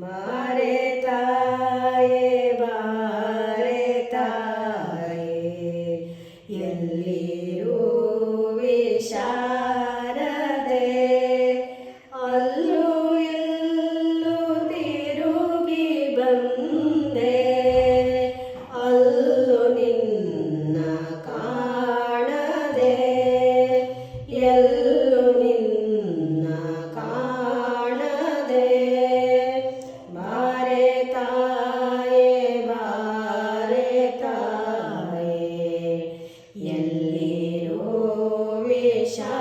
મારે તાયે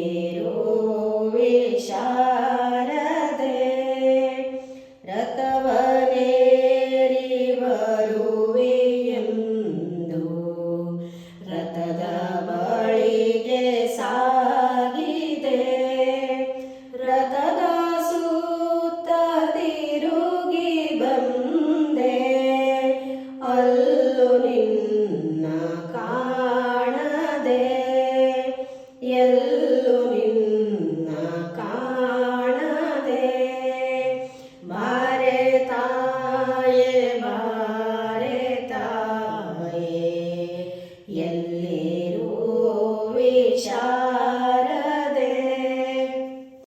ಎಲ್ಲಿರುವೆ ಶಾರದೆ ರಥವನೇರಿ ಬರುವೆಯೆಂದು ರಥದ tchau.